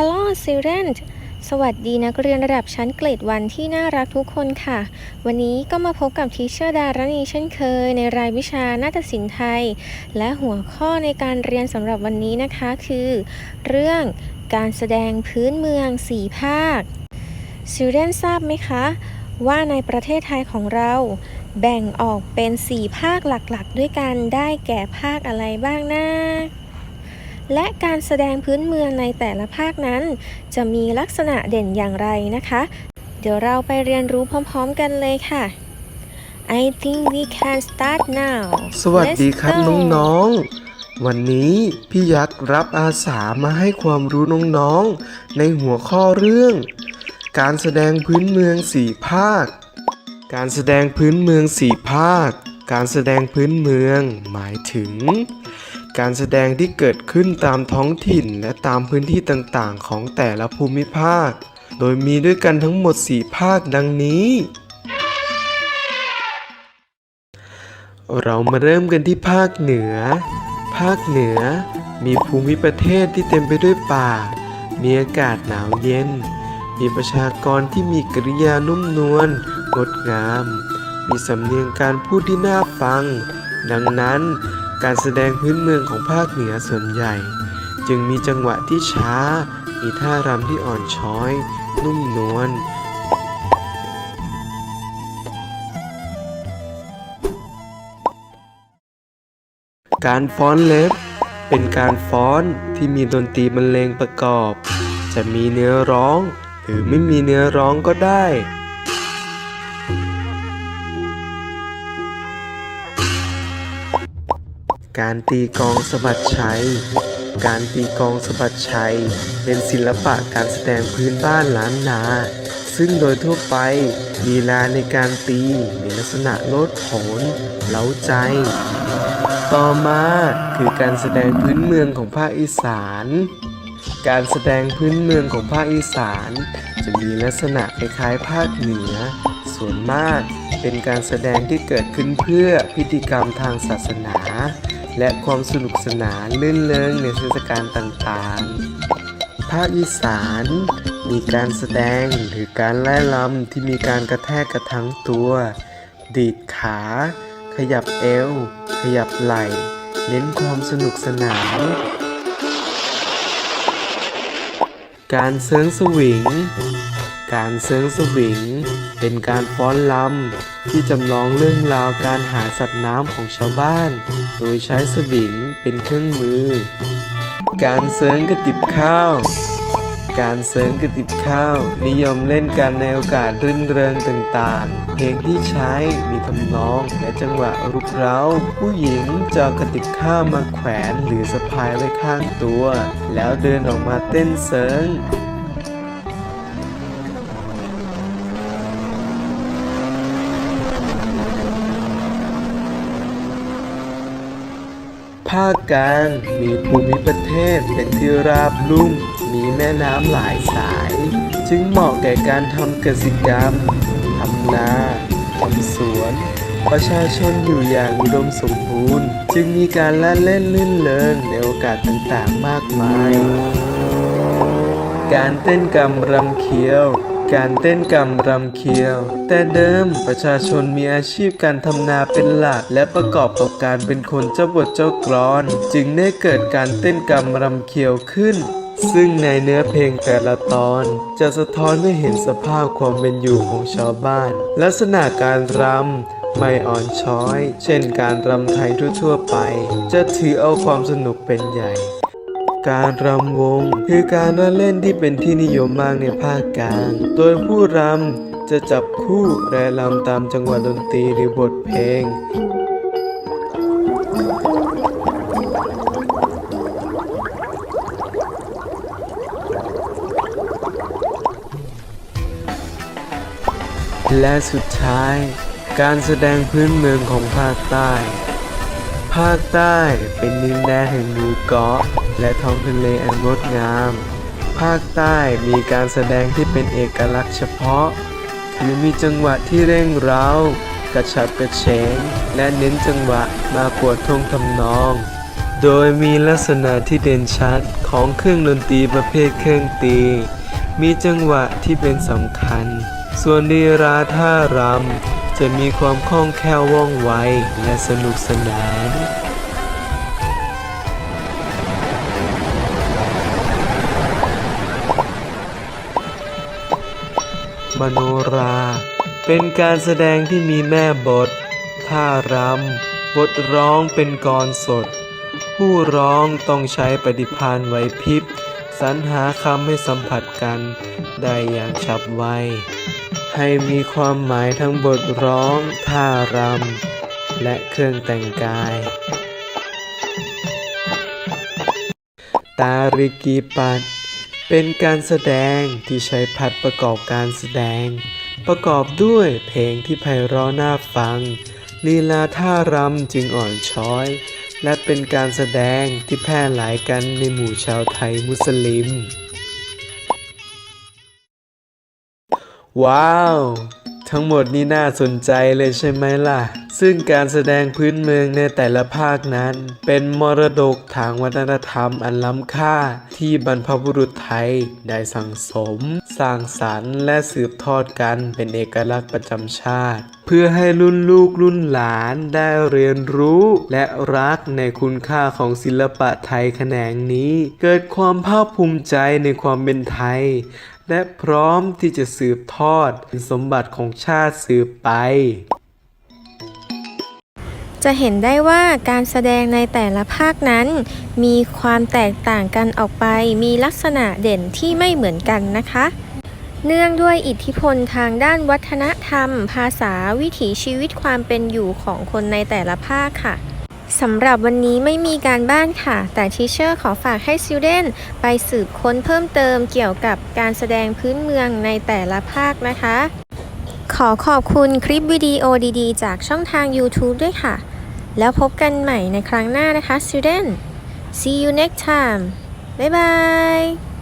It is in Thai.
Hello student สวัสดีนักเรียนระดับชั้นเกรดวันที่น่ารักทุกคนค่ะ วันนี้ก็มาพบกับทีเชอร์ดารณีเช่นเคย ในรายวิชานาฏศิลป์ไทย และหัวข้อในการเรียนสำหรับวันนี้นะคะคือ เรื่องการแสดงพื้นเมืองสี่ภาค student ทราบไหมคะ ว่าในประเทศไทยของเราแบ่งออกเป็น 4 ภาคหลักๆ ด้วยกันได้แก่ภาคอะไรบ้างนะ และการแสดงพื้นเมืองในแต่ละภาคนั้น จะมีลักษณะเด่นอย่างไรนะคะ เดี๋ยวเราไปเรียนรู้พร้อมๆกันเลยค่ะ I think we can start now สวัสดีครับน้องๆ วันนี้พี่ยักษ์รับอาสามาให้ความรู้น้องๆ ในหัวข้อเรื่อง การแสดงพื้นเมืองสี่ภาค การแสดงพื้นเมืองสี่ภาค การแสดงพื้นเมืองหมายถึง การแสดงที่เกิดขึ้นตามท้องถิ่นและตามพื้นที่ต่างๆ ของแต่ละภูมิภาค โดยมีด้วยกันทั้งหมดสี่ภาคดังนี้ เรามาเริ่มกันที่ภาคเหนือ ภาคเหนือ มีภูมิประเทศที่เต็มไปด้วยป่า มีอากาศหนาวเย็น มีประชากรที่มีกริยานุ่มนวลงดงาม มีสำเนียงการพูดที่น่าฟัง ดังนั้น การแสดงพื้นเมืองของภาคเหนือส่วนใหญ่ จึงมีจังหวะที่ช้า มีท่ารำที่อ่อนช้อย นุ่มนวลการฟ้อนเล็บ เป็นการฟ้อนที่มีดนตรีบรรเลงประกอบ จะมีเนื้อร้อง หรือไม่มีเนื้อร้องก็ได้ การตีกองสะบัดชัย การตีกองสะบัดชัย เป็นศิลปะการแสดงพื้นบ้านล้านนา ซึ่งโดยทั่วไปลีลาในการตีมีลักษณะโลดโผนเล้าใจ ต่อมาคือการแสดงพื้นเมืองของภาคอีสาน การแสดงพื้นเมืองของภาคอีสาน จะมีลักษณะคล้ายๆภาคเหนือ ส่วนมากเป็นการแสดงที่เกิดขึ้นเพื่อพิธีกรรมทางศาสนา และความสนุกสนานลื่นเริงในเทศกาลต่างๆ ภาคอีสานมีการแสดงหรือการไล่ลำที่มีการกระแทกกระทั้งตัว ดีดขา ขยับเอว ขยับไหล่ เน้นความสนุกสนาน การเซิงสวิง การเซิงสวิง เป็นการฟ้อนลำที่จำลองเรื่องราวการหาสัตว์น้ำของชาวบ้าน โดยใช้สวิงเป็นเครื่องมือ การเซิร์งกระติบข้าว การเสริมกระติบข้าว นิยมเล่นกันในโอกาสรื่นเริงต่างๆ เพลงที่ใช้มีทำนองและจังหวะรุกเร้า ผู้หญิงจะเอกระติบข้าวมาแขวนหรือสะพายไว้ข้างตัว แล้วเดินออกมาเต้นเสิร์ง ภาคกลางมีภูมิประเทศเป็นที่ราบลุ่ม มีแม่น้ำหลายสาย จึงเหมาะแก่การทำเกษตรกรรมทำนาทำสวน ประชาชนอยู่อย่างอุดมสมบูรณ์ จึงมีการละเล่นลื่นเลินในโอกาสต่างๆมากมาย การเต้นกำรำเคียว การเต้นกำรมรำเคียว แต่เดิมประชาชนมีอาชีพการทำนาเป็นหลัก และประกอบกับการเป็นคนเจ้าบทเจ้ากรอน จึงได้เกิดการเต้นกำรำเคียวขึ้นซึ่งในเนื้อเพลงแต่ละตอน จะสะท้อนให้เห็นสภาพความเป็นอยู่ของชาวบ้าน ลักษณะการรำไม่อ่อนช้อย เช่นการรำไทยทั่วๆไป จะถือเอาความสนุกเป็นใหญ่ การรำวง คือการละเล่นที่เป็นที่นิยมมากในภาคกลาง โดยผู้รำจะจับคู่และรำตามจังหวะดนตรีหรือบทเพลงและสุดท้าย การแสดงพื้นเมืองของภาคใต้ ภาคใต้เป็นดินแดนแห่งหมู่เกาะ และท้องทะเลอันงดงาม ภาคใต้มีการแสดงที่เป็นเอกลักษณ์เฉพาะคือมีจังหวะที่เร่งเร้า กระฉับกระเฉง และเน้นจังหวะมากว่าท่วงทำนอง โดยมีลักษณะที่เด่นชัดของเครื่องดนตรีประเภทเครื่องตี มีจังหวะที่เป็นสำคัญ ส่วนลีราท่ารำจะมีความคล่องแคล่วว่องไวและสนุกสนาน มโนรา เป็นการแสดงที่มีแม่บท ท่ารำบทร้องเป็นกรสด ผู้ร้องต้องใช้ปฏิภาณไหวพริบสรรหาคำให้สัมผัสกันได้อย่างฉับไว ให้มีความหมายทั้งบทร้อง ท่ารำ และเครื่องแต่งกาย ตาริกีปัด เป็นการแสดงที่ใช้พัดประกอบการแสดง ประกอบด้วยเพลงที่ไพเราะน่าฟังลีลาท่ารำจึงอ่อนช้อย และเป็นการแสดงที่แพร่หลายกันในหมู่ชาวไทยมุสลิม ว้าว ทั้งหมดนี้น่าสนใจเลยใช่ไหมล่ะ ซึ่งการแสดงพื้นเมืองในแต่ละภาคนั้น เป็นมรดกทางวัฒนธรรมอันล้ำค่าที่บรรพบุรุษไทยได้สั่งสม สร้างสรรค์และสืบทอดกันเป็นเอกลักษณ์ประจำชาติ เพื่อให้รุ่นลูกรุ่นหลานได้เรียนรู้และรักในคุณค่าของศิลปะไทยแขนงนี้ เกิดความภาคภูมิใจในความเป็นไทย และพร้อมที่จะสืบทอดเป็นสมบัติของชาติสืบไป จะเห็นได้ว่าการแสดงในแต่ละภาคนั้น มีความแตกต่างกันออกไป มีลักษณะเด่นที่ไม่เหมือนกันนะคะ เนื่องด้วยอิทธิพลทางด้านวัฒนธรรม ภาษาวิถีชีวิตความเป็นอยู่ของคนในแต่ละภาคค่ะ สำหรับวันนี้ไม่มีการบ้านค่ะ แต่ทีเชอร์ขอฝากให้ซิ l เดนไปสืบค้นเพิ่มเติมเกี่ยวกับการแสดงพื้นเมืองในแต่ละภาคนะคะ ขอขอบคุณคลิปวิดีโอดีๆ จากช่องทาง YouTube ด้วยค่ะ แล้วพบกันใหม่ในครั้งหน้านะคะ student see you next time บ๊ายบาย